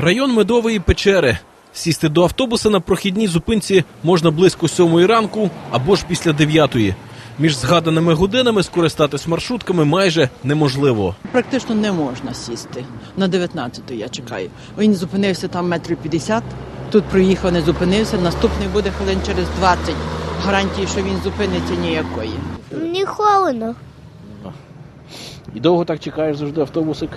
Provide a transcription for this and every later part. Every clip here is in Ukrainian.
Район Медової печери. Сісти до автобуса на прохідній зупинці можна близько сьомої ранку або ж після дев'ятої. Між згаданими годинами скористатись маршрутками майже неможливо. Практично не можна сісти. На 19-ту я чекаю. Він зупинився там метрів 50, тут проїхав, не зупинився, наступний буде хвилин через 20. Гарантії, що він зупиниться ніякої. Мені холодно. І довго так чекаєш завжди автобусик?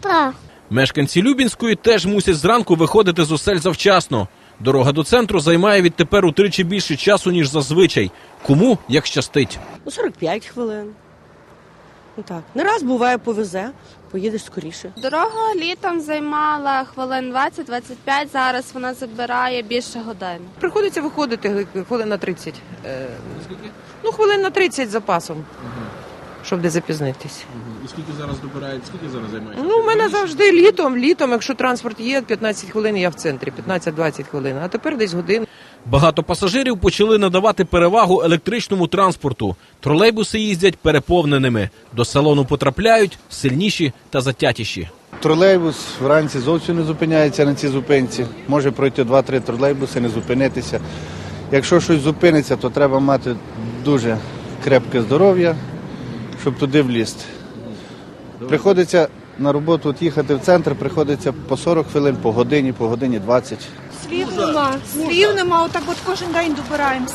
Так. Мешканці Любінської теж мусять зранку виходити з осель завчасно. Дорога до центру займає відтепер утричі більше часу, ніж зазвичай. Кому як щастить. Ну, 45 хвилин. Ну так. Не раз буває, повезе, поїдеш скоріше. Дорога літом займала хвилин 20-25, зараз вона забирає більше години. Приходиться виходити хвилин на 30. Е, Ну, хвилин на 30 з запасом, щоб не запізнитись. І скільки зараз добирають, скільки зараз займає? Ну, у мене завжди літом, літом, якщо транспорт є, 15 хвилин я в центрі, 15-20 хвилин, а тепер десь годин. Багато пасажирів почали надавати перевагу електричному транспорту. Тролейбуси їздять переповненими. До салону потрапляють сильніші та затятіші. Тролейбус вранці зовсім не зупиняється на цій зупинці. Може пройти 2-3 тролейбуси, не зупинитися. Якщо щось зупиниться, то треба мати дуже крепке здоров'я, щоб туди влізти. Приходиться на роботу от їхати в центр, приходиться по 40 хвилин, по годині, по годині 20. Слів нема. Слів нема, отак от кожен день добираємося.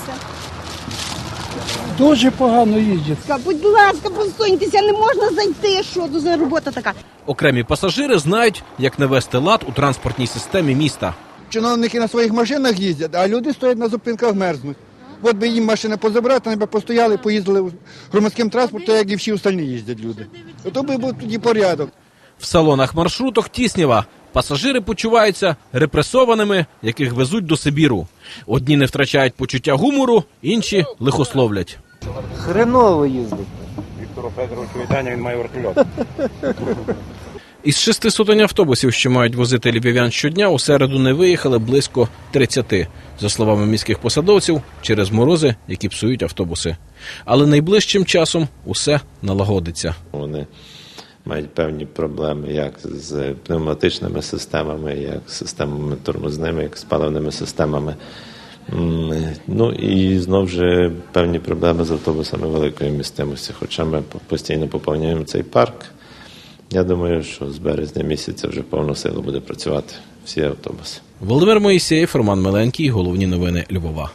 Дуже погано їздять. Будь ласка, постойте,ся не можна зайти. Що тут за робота така? Окремі пасажири знають, як навести лад у транспортній системі міста. Чиновники на своїх машинах їздять, а люди стоять на зупинках мерзнуть. От би їм машини позабрати, вони б постояли, поїздили громадським транспортом, як і всі остальні їздять люди. То би був тоді порядок. В салонах маршруток тісніва. Пасажири почуваються репресованими, яких везуть до Сибіру. Одні не втрачають почуття гумору, інші лихословлять. Хреново їздить. Із шести сотень автобусів, що мають возити львів'ян щодня, у середу не виїхали близько 30. За словами міських посадовців, через морози, які псують автобуси. Але найближчим часом усе налагодиться. Вони мають певні проблеми як з пневматичними системами, як з системами тормозними, як з паливними системами. Ну і знов же певні проблеми з автобусами великої містимості. Хоча ми постійно поповнюємо цей парк. Я думаю, що з березня місяця вже повно сила буде працювати всі автобуси. Володимир Моїсеєв, Роман Миленький. Головні новини Львова.